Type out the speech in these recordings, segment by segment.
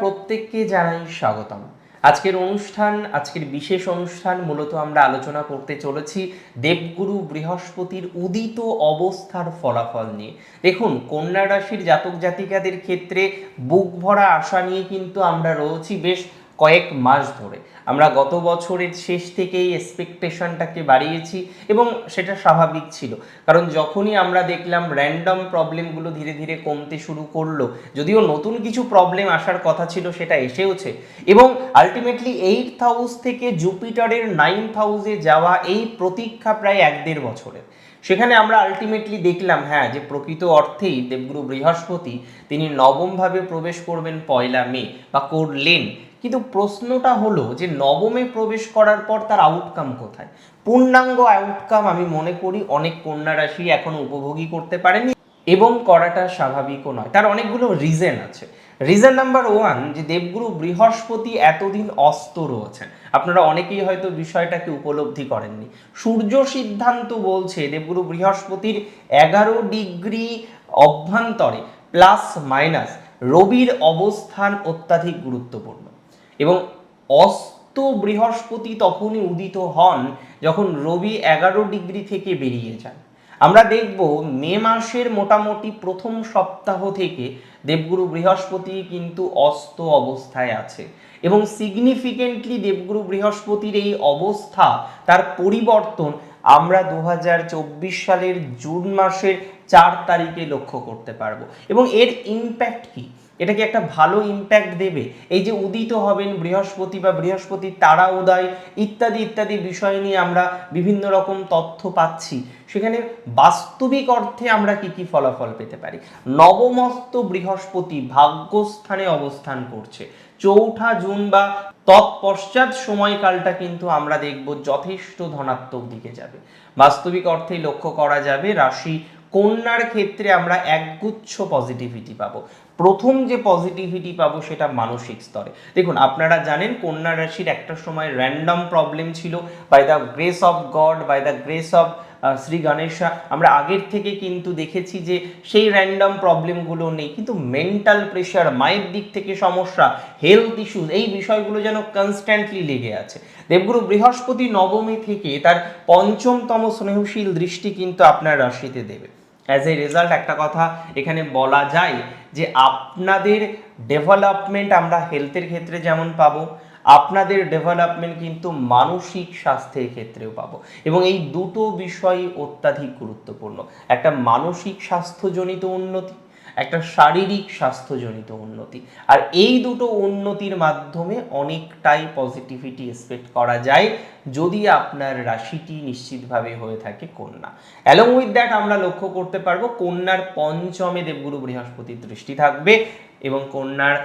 প্রত্যেককে জানাই স্বাগতম। আজকের অনুষ্ঠান, আজকের বিশেষ অনুষ্ঠান মূলত আমরা আলোচনা করতে চলেছি দেবগুরু বৃহস্পতির উদিত অবস্থার ফলাফল নিয়ে। দেখুন, কন্যা রাশির জাতক জাতিকাদের ক্ষেত্রে বুক ভরা আশা নিয়ে কিন্তু আমরা রয়েছি। বেশ কয়েক মাস ধরে। আমরা গত বছরের শেষ থেকেই এক্সপেকটেশনটাকে বাড়িয়েছি এবং সেটা স্বাভাবিক ছিল। কারণ যখনই আমরা দেখলাম র্যান্ডম প্রবলেমগুলো ধীরে ধীরে কমতে শুরু করল, যদিও নতুন কিছু প্রবলেম আসার কথা ছিল সেটা এসেওছে এবং আলটিমেটলি এইট হাউস থেকে জুপিটারের নাইন্থ হাউসে যাওয়া এই প্রতীক্ষা প্রায় এক দেড় বছরের। সেখানে আমরা আলটিমেটলি দেখলাম হ্যাঁ যে প্রকৃত অর্থেই দেবগুরু বৃহস্পতি তিনি নবমভাবে প্রবেশ করবেন পয়লা মে বা করলেন। কিন্তু প্রশ্নটা হলো যে নবমে প্রবেশ করার পর তার আউটকাম কোথায়? পূর্ণাঙ্গ আউটকাম আমি মনে করি অনেক কন্যা রাশি এখনও উপভোগী করতে পারেনি এবং করাটা স্বাভাবিকও নয়। তার অনেকগুলো রিজন আছে। রিজন নাম্বার ওয়ান যে দেবগুরু বৃহস্পতি এতদিন অস্ত রয়েছেন। আপনারা অনেকেই হয়তো বিষয়টাকে উপলব্ধি করেননি। সূর্য সিদ্ধান্ত বলছে দেবগুরু বৃহস্পতির এগারো ডিগ্রি অভ্যন্তরে প্লাস মাইনাস রবির অবস্থান অত্যাধিক গুরুত্বপূর্ণ। এবং অস্ত বৃহস্পতি তখনই উদিত হন যখন রবি এগারো ডিগ্রি থেকে বেরিয়ে যান। আমরা দেখব মে মাসের মোটামুটি প্রথম সপ্তাহ থেকে দেবগুরু বৃহস্পতি কিন্তু অস্ত অবস্থায় আছে এবং সিগনিফিকেন্টলি দেবগুরু বৃহস্পতির এই অবস্থা, তার পরিবর্তন আমরা দু হাজার চব্বিশ সালের জুন মাসের চার তারিখে লক্ষ্য করতে পারব। এবং এর ইম্প্যাক্ট কি? এটা কি একটা ভালো ইম্প্যাক্ট দেবে। এই যে উদিত হবেন বৃহস্পতি বা বৃহস্পতি তারা উদয়, ইত্যাদি ইত্যাদি বিষয় নিয়ে আমরা বিভিন্ন রকম তথ্য পাচ্ছি। সেখানে বাস্তবিক অর্থে আমরা কি কি ফলাফল পেতে পারি? নবমস্ত বৃহস্পতি ভাগ্যস্থানে অবস্থান করছে। চৌঠা জুন বা তৎপশ্চাৎ সময়কালটা কিন্তু আমরা দেখব যথেষ্ট ধনাত্মক দিকে যাবে। বাস্তবিক অর্থে লক্ষ্য করা যাবে, রাশি কন্যার ক্ষেত্রে আমরা একগুচ্ছ পজিটিভিটি পাবো। প্রথম যে পজিটিভিটি পাবো সেটা মানসিক স্তরে। দেখুন, আপনারা জানেন কন্যা রাশির একটা সময় র্যান্ডম প্রবলেম ছিল। By the grace of God by the grace of Shri Ganesha, আমরা আগের থেকে কিন্তু দেখেছি যে সেই র্যান্ডম প্রবলেমগুলো নেই। কিন্তু মেন্টাল প্রেশার মায়ের দিক থেকে সমস্যা হেলথ ইস্যুস এই বিষয়গুলো যেন কনস্ট্যান্টলি লেগে আছে। দেবগুরু বৃহস্পতি নবমী থেকে তার পঞ্চমতম স্নেহশীল দৃষ্টি কিন্তু আপনার রাশিতে দেবে। অ্যাজ এ রেজাল্ট একটা কথা এখানে বলা যায় যে আপনাদের ডেভেলপমেন্ট আমরা হেলথের ক্ষেত্রে যেমন পাবো, আপনাদের ডেভেলপমেন্ট কিন্তু মানসিক স্বাস্থ্যের ক্ষেত্রেও পাবো। এবং এই দুটো বিষয় অত্যাধিক গুরুত্বপূর্ণ। একটা মানসিক স্বাস্থ্যজনিত উন্নতি একটা শারীরিক স্বাস্থ্যজনিত উন্নতি। আর এই দুটো উন্নতির মাধ্যমে অনেকটাই পজিটিভিটি এক্সপেক্ট করা যায় যদি আপনার রাশিটি নিশ্চিতভাবে হয়ে থাকে কন্যা। অ্যালং উইথ দ্যাট আমরা লক্ষ্য করতে পারব কন্যার পঞ্চমে দেবগুরু বৃহস্পতির দৃষ্টি থাকবে এবং কন্যার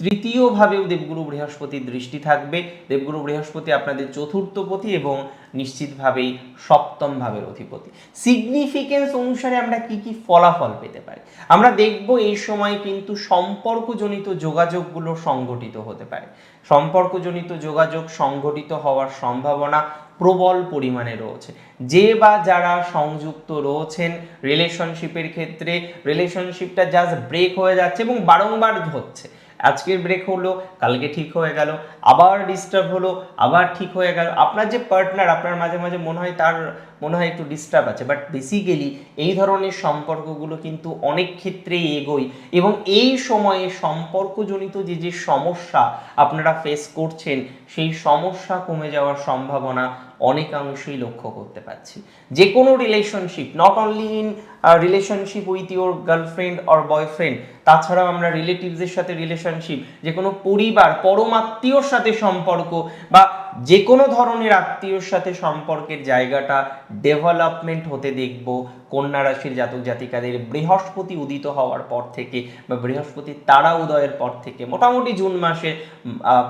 তৃতীয়ভাবেও দেবগুরু বৃহস্পতির দৃষ্টি থাকবে। দেবগুরু বৃহস্পতি আপনাদের চতুর্থপতি এবং নিশ্চিতভাবেই সপ্তম ভাবের অধিপতি। সিগনিফিকেন্স অনুসারে আমরা কি কি ফলাফল পেতে পারি? আমরা দেখব এই সময় কিন্তু সম্পর্কজনিত যোগাযোগগুলো সংগঠিত হতে পারে। সম্পর্কজনিত যোগাযোগ সংগঠিত হওয়ার সম্ভাবনা প্রবল পরিমাণে রয়েছে। যে বা যারা সংযুক্ত রয়েছেন রিলেশনশিপের ক্ষেত্রে রিলেশনশিপটা জাস্ট ব্রেক হয়ে যাচ্ছে এবং বারংবার হচ্ছে আজকের ব্রেক হলো, কালকে ঠিক হয়ে গেল, আবার ডিস্টার্ব হলো, আবার ঠিক হয়ে গেল। আপনার যে পার্টনার আপনার মাঝে মাঝে মনে হয় তার মনে হয় একটু ডিস্টার্ব আছে বাট বেসিক্যালি এই ধরনের সম্পর্কগুলো কিন্তু অনেক ক্ষেত্রেই এগোয় এবং এই সময়ে সম্পর্কজনিত যে যে সমস্যা আপনারা ফেস করছেন, সেই সমস্যা কমে যাওয়ার সম্ভাবনা অনেকাংশেই লক্ষ্য করতে পারছি। যে কোনো relationship not only in relationship with your girlfriend or boyfriend তাছাড়াও আমরা রিলেটিভসের সাথে রিলেশনশিপ যে কোনো পরিবার, পরমাত্মীয়র সাথে সম্পর্ক বা যে কোনো ধরনের আত্মীয়র সাথে সম্পর্কের জায়গাটা ডেভেলপমেন্ট হতে দেখব। কন্যা রাশির জাতক জাতিকাদের বৃহস্পতি উদিত হওয়ার পর থেকে বা বৃহস্পতি তারা উদয়ের পর থেকে মোটামুটি জুন মাসের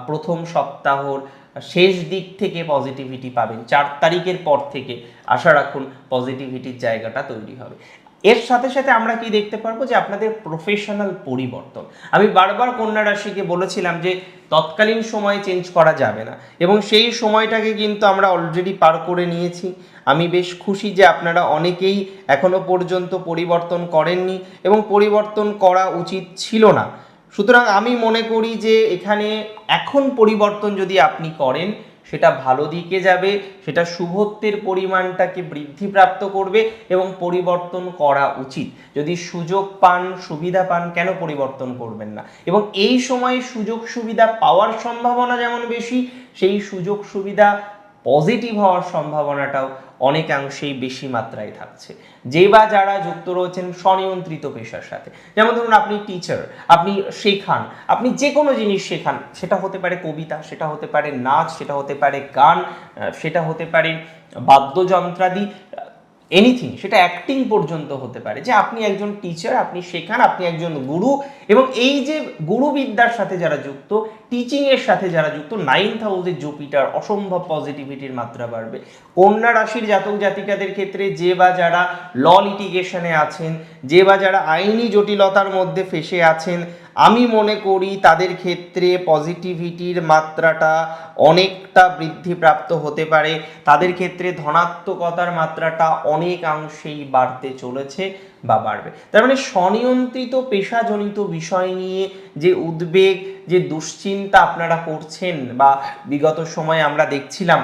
প্রথম সপ্তাহর শেষ দিক থেকে পজিটিভিটি পাবেন। চার তারিখের পর থেকে আশা রাখুন পজিটিভিটির জায়গাটা তৈরি হবে। এর সাথে সাথে আমরা কি দেখতে পারব? যে আপনাদের প্রফেশনাল পরিবর্তন। আমি বারবার কন্যা রাশিকে বলেছিলাম যে, তৎকালীন সময় চেঞ্জ করা যাবে না। এবং সেই সময়টাকে কিন্তু আমরা অলরেডি পার করে নিয়েছি। আমি বেশ খুশি যে আপনারা অনেকেই এখনও পর্যন্ত পরিবর্তন করেননি এবং পরিবর্তন করা উচিত ছিল না। সুতরাং আমি মনে করি যে, এখানে এখন পরিবর্তন যদি আপনি করেন সেটা ভালো দিকে যাবে, সেটা শুভত্বের পরিমাণটাকে বৃদ্ধিপ্রাপ্ত করবে এবং পরিবর্তন করা উচিত। যদি সুযোগ পান, সুবিধা পান, কেন পরিবর্তন করবেন না? এবং এই সময়ে সুযোগ সুবিধা পাওয়ার সম্ভাবনা যেমন বেশি, সেই সুযোগ সুবিধা পজিটিভ হওয়ার সম্ভাবনাটাও অনেকাংশেই বেশি মাত্রায় থাকছে। যে বা যারা যুক্ত রয়েছেন স্বনিয়ন্ত্রিত পেশার সাথে। যেমন ধরুন, আপনি টিচার আপনি শেখান, আপনি যে কোনো জিনিস শেখান, সেটা হতে পারে কবিতা, সেটা হতে পারে নাচ, সেটা হতে পারে গান সেটা হতে পারে বাদ্যযন্ত্রাদি এনিথিং সেটা অ্যাক্টিং পর্যন্ত হতে পারে। যে আপনি একজন টিচার আপনি শেখান, আপনি একজন গুরু এবং এই যে গুরুবিদ্যার সাথে যারা যুক্ত টিচিং এর সাথে যারা যুক্ত নাইন্থ হাউসে জুপিটার অসম্ভব পজিটিভিটির মাত্রা বাড়বে। কন্যা রাশির জাতক জাতিকাদের ক্ষেত্রে যে বা যারা ল লিটিগেশনে আছেন, যে বা যারা আইনি জটিলতার মধ্যে ফেসে আছেন আমি মনে করি তাদের ক্ষেত্রে পজিটিভিটির মাত্রাটা অনেকটা বৃদ্ধিপ্রাপ্ত হতে পারে। তাদের ক্ষেত্রে ধনাত্মকতার মাত্রাটা অনেকাংশেই বাড়তে চলেছে বা বাড়বে। তার মানে স্বনিয়ন্ত্রিত পেশাজনিত বিষয় নিয়ে যে উদ্বেগ, যে দুশ্চিন্তা আপনারা করছেন বা বিগত সময়ে আমরা দেখছিলাম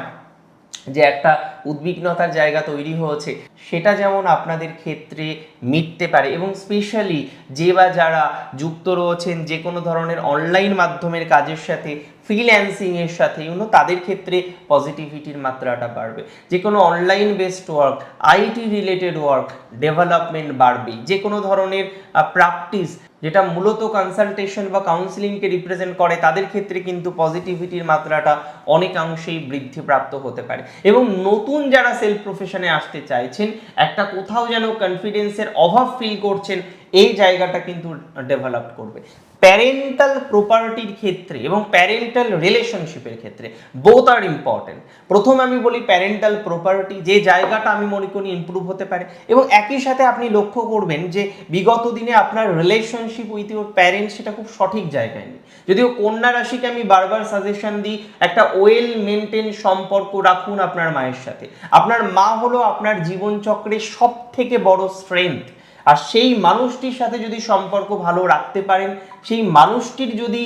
যে একটা উদ্বিগ্নতার জায়গা তৈরি হয়েছে, সেটা যেমন আপনাদের ক্ষেত্রে মিটতে পারে এবং স্পেশালি যে বা যারা যুক্ত রয়েছেন যে কোনো ধরনের অনলাইন মাধ্যমের কাজের সাথে ফ্রিল্যান্সিংয়ের সাথে ইউনো তাদের ক্ষেত্রে পজিটিভিটির মাত্রাটা বাড়বে। যে কোনো online based work IT related work development বাড়বে যে কোনো ধরনের প্র্যাকটিস যেটা মূলত কনসালটেশন বা কাউন্সিলিংকে রিপ্রেজেন্ট করে, তাদের ক্ষেত্রে কিন্তু পজিটিভিটির মাত্রাটা অনেকাংশেই বৃদ্ধিপ্রাপ্ত হতে পারে। এবং নতুন যারা সেলফ প্রফেশনে আসতে চাইছেন একটা কোথাও যেন কনফিডেন্সের অভাব ফিল করছেন এই জায়গাটা কিন্তু ডেভেলপ করবে। প্যারেন্টাল প্রপার্টির ক্ষেত্রে এবং প্যারেন্টাল রিলেশনশিপের ক্ষেত্রে বোথ আর ইম্পর্টেন্ট প্রথম আমি বলি প্যারেন্টাল প্রপার্টি যে জায়গাটা আমি মনে করি ইমপ্রুভ হতে পারে এবং একই সাথে আপনি লক্ষ্য করবেন যে বিগত দিনে আপনার রিলেশনশিপ উইথ ইউর প্যারেন্টস সেটা খুব সঠিক জায়গায় নেই। যদিও কন্যা রাশিকে আমি বারবার সাজেশন দিই, একটা ওয়েল মেনটেন সম্পর্ক রাখুন আপনার মায়ের সাথে। আপনার মা হলো আপনার জীবনচক্রের সব থেকে বড় স্ট্রেংথ আর সেই মানুষটির সাথে যদি সম্পর্ক ভালো রাখতে পারেন, সেই মানুষটির যদি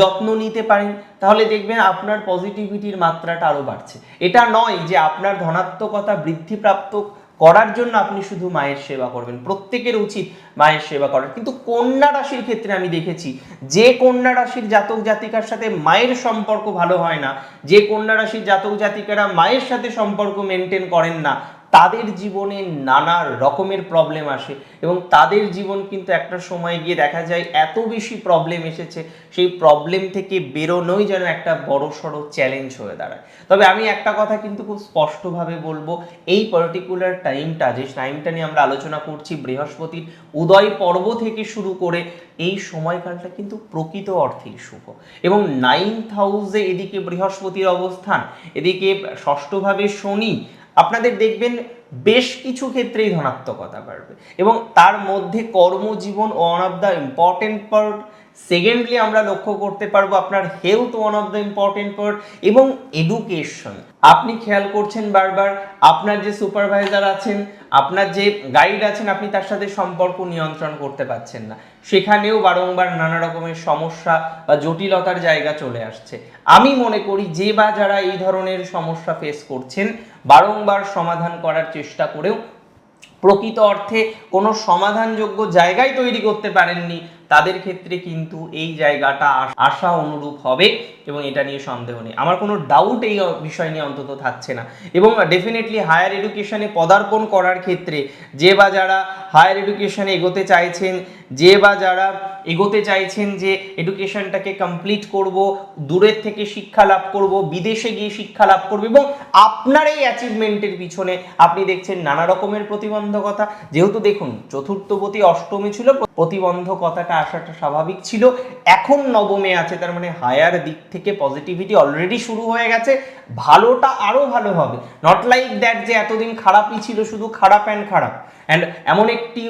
যত্ন নিতে পারেন, তাহলে দেখবেন আপনার পজিটিভিটির মাত্রাটা আরও বাড়ছে। এটা নয় যে আপনার ধনাত্মকতা বৃদ্ধিপ্রাপ্ত করার জন্য আপনি শুধু মায়ের সেবা করবেন। প্রত্যেকের উচিত মায়ের সেবা করার। কিন্তু কন্যা রাশির ক্ষেত্রে আমি দেখেছি, যে কন্যা রাশির জাতক জাতিকার সাথে মায়ের সম্পর্ক ভালো হয় না, যে কন্যা রাশির জাতক জাতিকারা মায়ের সাথে সম্পর্ক মেনটেন করেন না তাদের জীবনে নানা রকমের প্রবলেম আসে এবং তাদের জীবন কিন্তু একটা সময় গিয়ে দেখা যায় এত বেশি প্রবলেম এসেছে, সেই প্রবলেম থেকে বেরোনোই যেন একটা বড় সড়ো চ্যালেঞ্জ হয়ে দাঁড়ায়। তবে আমি একটা কথা কিন্তু খুব স্পষ্টভাবে বলব, এই পার্টিকুলার টাইমটা যে টাইমটা নিয়ে আমরা আলোচনা করছি বৃহস্পতির উদয় পর্ব থেকে শুরু করে, এই সময়কালটা কিন্তু প্রকৃত অর্থেই শুভ। এবং নাইন্থ হাউসে এদিকে বৃহস্পতির অবস্থান, এদিকে ষষ্ঠভাবে শনি আপনাদের দেখবেন বেশ কিছু ক্ষেত্রেই ধনাত্মকতা বাড়বে এবং তার মধ্যে কর্মজীবন one of the important part secondly আমরা লক্ষ্য করতে পারব আপনার health one of the important part এবং এডুকেশন আপনি খেয়াল করছেন বারবার, আপনার যে সুপারভাইজার আছেন, আপনার যে গাইড আছেন, আপনি তার সাথে সম্পর্ক নিয়ন্ত্রণ করতে পারছেন না। সেখানেও বারংবার নানা রকমের সমস্যা বা জটিলতার জায়গা চলে আসছে। আমি মনে করি যে বা যারা এই ধরনের সমস্যা ফেস করছেন, বারংবার সমাধান করার চেষ্টা করেও প্রকৃত অর্থে কোনো সমাধানযোগ্য জায়গায় তৈরি করতে পারেননি তাদের ক্ষেত্রে কিন্তু এই জায়গাটা আশা অনুরূপ হবে এবং এটা নিয়ে সন্দেহ নেই। আমার কোনো ডাউট এই বিষয় নিয়ে অন্তত থাকছে না। এবং ডেফিনেটলি হায়ার এডুকেশনে পদার্পণ করার ক্ষেত্রে যে বা যারা হায়ার এডুকেশনে এগোতে চাইছেন যে বা যারা এগোতে চাইছেন যে এডুকেশনটাকে কমপ্লিট করব, দূরের থেকে শিক্ষা লাভ করব, বিদেশে গিয়ে শিক্ষা লাভ করব এবং আপনার এই অ্যাচিভমেন্টের পিছনে আপনি দেখছেন নানা রকমের প্রতিবন্ধকতা। যেহেতু দেখুন, চতুর্থপতি অষ্টমী ছিল, প্রতিবন্ধকতাটা আসাটা স্বাভাবিক ছিল। এখন নবমে আছে, তার মানে হায়ার দিক থেকে পজিটিভিটি অলরেডি শুরু হয়ে গেছে। ভালোটা আরও ভালো হবে। নট লাইক দ্যাট যে এতদিন খারাপই ছিল, শুধু খারাপ অ্যান্ড খারাপ। অ্যান্ড এমন একটি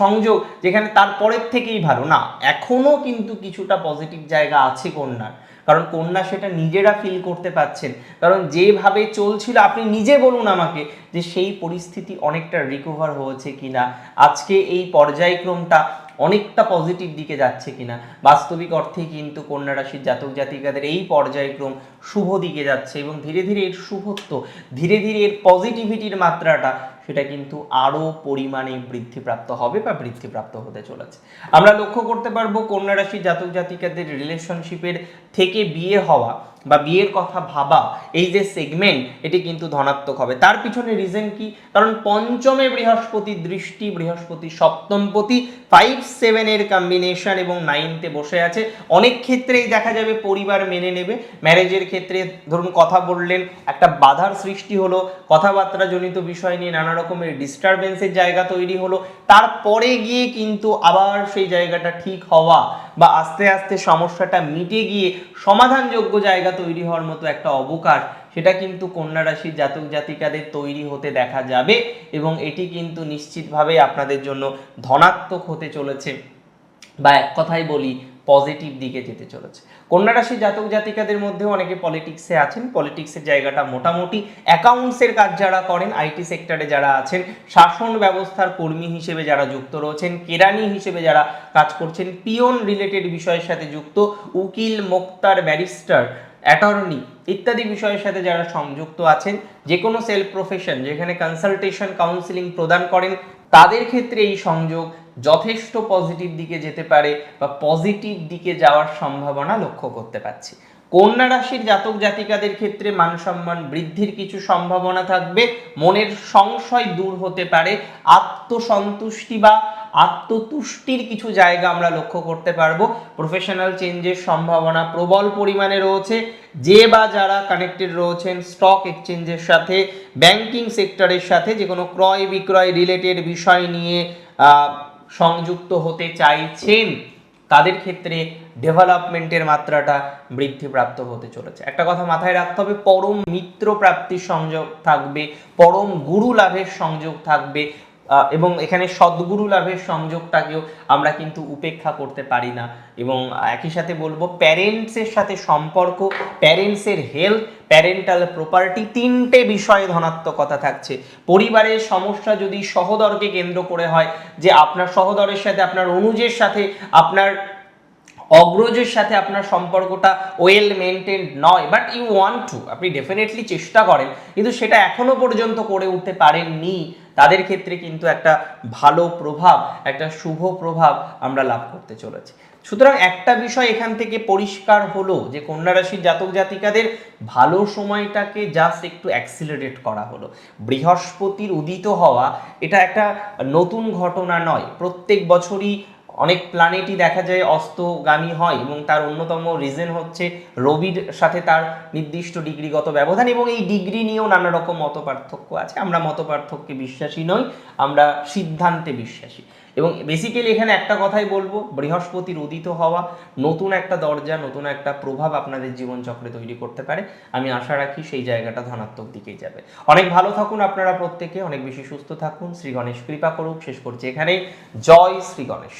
সংযোগ যেখানে তারপরের থেকেই ভালো। না এখনও কিন্তু কিছুটা পজিটিভ জায়গা আছে কন্যার। কারণ কন্যা সেটা নিজেরা ফিল করতে পাচ্ছেন। কারণ যেভাবে চলছিল, আপনি নিজে বলুন আমাকে যে সেই পরিস্থিতি অনেকটা রিকভার হয়েছে কিনা, আজকে এই পর্যায়ক্রমটা অনেকটা পজিটিভ দিকে যাচ্ছে কিনা। বাস্তবিক অর্থেই কিন্তু কন্যা রাশির জাতক জাতিকাদের এই পর্যায়ক্রম শুভ দিকে যাচ্ছে এবং ধীরে ধীরে এর শুভত্ব, ধীরে ধীরে এর পজিটিভিটির মাত্রাটা সেটা কিন্তু আরও পরিমাণে বৃদ্ধিপ্রাপ্ত হবে বা বৃদ্ধিপ্রাপ্ত হতে চলেছে। আমরা লক্ষ্য করতে পারব কন্যা রাশি জাতক জাতিকাদের রিলেশনশিপের থেকে বিয়ে হওয়া বা বিয়ের কথা ভাবা, এই যে সেগমেন্ট এটি কিন্তু ধনাত্মক হবে। তার পিছনে রিজন কি? কারণ পঞ্চমে বৃহস্পতি দৃষ্টি, বৃহস্পতি সপ্তমপতি ফাইভ সেভেনের কম্বিনেশন এবং নাইনতে বসে আছে। অনেক ক্ষেত্রেই দেখা যাবে পরিবার মেনে নেবে। ম্যারেজের ক্ষেত্রে ধরুন কথা বললেন, একটা বাধার সৃষ্টি হলো কথাবার্তা জনিত বিষয় নিয়ে নানা রকমের ডিস্টারবেন্সের জায়গা তৈরি হলো। তারপরে গিয়ে কিন্তু আবার সেই জায়গাটা ঠিক হওয়া বা আস্তে আস্তে সমস্যাটা মিটে গিয়ে সমাধানযোগ্য জায়গা তৈরি হওয়ার মতো একটা অবকাশ সেটা কিন্তু কন্যা রাশির জাতক জাতিকাদের তৈরি হতে দেখা যাবে এবং এটি কিন্তু নিশ্চিতভাবে আপনাদের জন্য ধনাত্মক হতে চলেছে। বা এক কথাই বলি পজিটিভ দিকে যেতে চলেছে। কন্যা রাশির জাতক জাতিকাদের মধ্যে অনেকে পলিটিক্সে আছেন। পলিটিক্সের জায়গাটা মোটামুটি অ্যাকাউন্টসের কাজ যারা করেন আইটি সেক্টরে যারা আছেন, শাসন ব্যবস্থার কর্মী হিসেবে যারা যুক্ত রয়েছেন, কেরানি হিসেবে যারা কাজ করছেন, পিয়ন রিলেটেড বিষয়ের সাথে যুক্ত, উকিল, মোক্তার, ব্যারিস্টার অ্যাটর্নি ইত্যাদি বিষয়ের সাথে যারা সংযুক্ত আছেন যে কোনো সেলফ প্রফেশন যেখানে কনসালটেশন কাউন্সিলিং প্রদান করেন তাদের ক্ষেত্রে এই সংযোগ যথেষ্ট পজিটিভ দিকে যেতে পারে বা পজিটিভ দিকে যাওয়ার সম্ভাবনা লক্ষ্য করতে পারছি। কন্যা রাশির জাতক জাতিকাদের ক্ষেত্রে মান সম্মান বৃদ্ধির কিছু সম্ভাবনা থাকবে। মনের সংশয় দূর হতে পারে, আত্মসন্তুষ্টি বা আত্মতুষ্টির কিছু জায়গা আমরা লক্ষ্য করতে পারব। প্রফেশনাল চেঞ্জের সম্ভাবনা প্রবল পরিমাণে রয়েছে। যে বা যারা কানেক্টেড রয়েছেন স্টক এক্সচেঞ্জের সাথে ব্যাংকিং সেক্টরের সাথে, যে কোনো ক্রয় বিক্রয় রিলেটেড বিষয় নিয়ে সংযুক্ত হতে চাইছেন। তাদের ক্ষেত্রে ডেভেলপমেন্টের মাত্রাটা বৃদ্ধিপ্রাপ্ত হতে চলেছে। একটা কথা মাথায় রাখতে হবে, পরম মিত্র প্রাপ্তির সংযোগ থাকবে, পরম গুরু লাভের সংযোগ থাকবে এবং এখানে সদ্গুরু লাভের সংযোগটাকেও আমরা কিন্তু উপেক্ষা করতে পারি না। এবং একই সাথে বলব প্যারেন্টসের সাথে সম্পর্ক প্যারেন্টসের হেলথ প্যারেন্টাল প্রপার্টি তিনটে বিষয়ে ধনাত্মকতা থাকছে। পরিবারের সমস্যা যদি সহদরকে কেন্দ্র করে হয়, যে আপনার সহদরের সাথে, আপনার অনুজের সাথে, আপনার অগ্রজের সাথে আপনার সম্পর্কটা ওয়েল মেনটেন নয় বাট ইউ ওয়ান্ট টু আপনি ডেফিনেটলি চেষ্টা করেন, কিন্তু সেটা এখনও পর্যন্ত করে উঠতে পারেননি, তাদের ক্ষেত্রে কিন্তু একটা ভালো প্রভাব, একটা শুভ প্রভাব আমরা লাভ করতে চলেছি। সুতরাং একটা বিষয় এখান থেকে পরিষ্কার হলো যে কন্যা রাশির জাতক জাতিকাদের ভালো সময়টাকে জাস্ট একটু অ্যাক্সিলারেট করা হলো। বৃহস্পতির উদিত হওয়া, এটা একটা নতুন ঘটনা নয়। প্রত্যেক বছরই অনেক প্ল্যানেটই দেখা যায় অস্তগামী হয় এবং তার অন্যতম রিজন হচ্ছে রবির সাথে তার নির্দিষ্ট ডিগ্রিগত ব্যবধান এবং এই ডিগ্রি নিয়েও নানা রকম মত পার্থক্য আছে। আমরা মত পার্থক্যে বিশ্বাসী নই, আমরা সিদ্ধান্তে বিশ্বাসী। এবং বেসিক্যালি এখানে একটা কথাই বলব, বৃহস্পতির উদিত হওয়া, নতুন একটা দরজা, নতুন একটা প্রভাব আপনাদের জীবনচক্রে তৈরি করতে পারে। আমি আশা রাখি সেই জায়গাটা ধনাত্মক দিকেই যাবে। অনেক ভালো থাকুন আপনারা প্রত্যেকে, অনেক বেশি সুস্থ থাকুন, শ্রী গণেশ কৃপা করুক। শেষ করছি এখানে জয় শ্রী গণেশ।